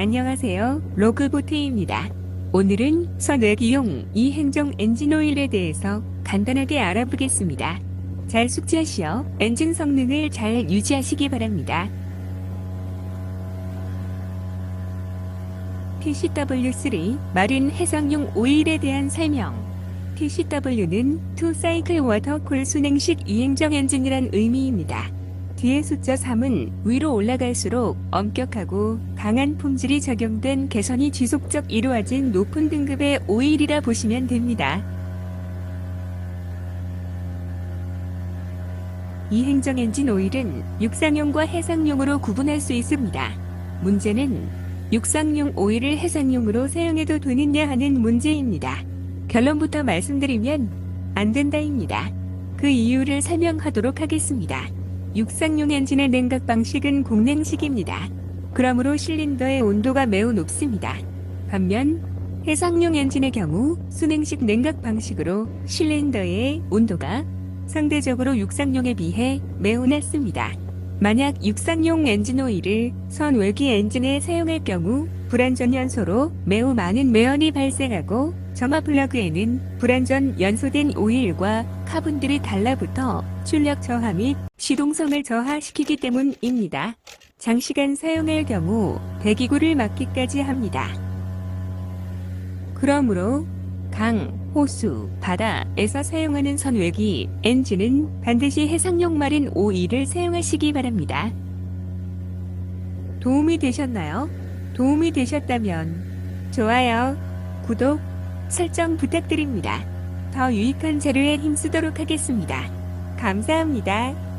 안녕하세요. 로그보트입니다. 오늘은 선외기용 이행정 엔진 오일에 대해서 간단하게 알아보겠습니다. 잘 숙지하시어 엔진 성능을 잘 유지하시기 바랍니다. TCW3 마린 해상용 오일에 대한 설명. TCW는 투 사이클 워터콜 순행식 이행정 엔진이란 의미입니다. 뒤에 숫자 3은 위로 올라갈수록 엄격하고 강한 품질이 적용된 개선이 지속적 이루어진 높은 등급의 오일이라 보시면 됩니다. 이 행정 엔진 오일은 육상용과 해상용으로 구분할 수 있습니다. 문제는 육상용 오일을 해상용으로 사용해도 되느냐 하는 문제입니다. 결론부터 말씀드리면 안 된다입니다. 그 이유를 설명하도록 하겠습니다. 육상용 엔진의 냉각 방식은 공냉식입니다. 그러므로 실린더의 온도가 매우 높습니다. 반면 해상용 엔진의 경우 순행식 냉각 방식으로 실린더의 온도가 상대적으로 육상용에 비해 매우 낮습니다. 만약 육상용 엔진 오일을 선 외기 엔진에 사용할 경우 불안전 연소로 매우 많은 매연이 발생하고 점화 플러그에는 불안전 연소된 오일과 카본들이 달라붙어 출력 저하 및 시동성을 저하시키기 때문입니다. 장시간 사용할 경우 배기구를 막기까지 합니다. 그러므로 강, 호수, 바다에서 사용하는 선외기 엔진은 반드시 해상용 마린 오일을 사용하시기 바랍니다. 도움이 되셨나요? 도움이 되셨다면 좋아요, 구독, 설정 부탁드립니다. 더 유익한 자료에 힘쓰도록 하겠습니다. 감사합니다.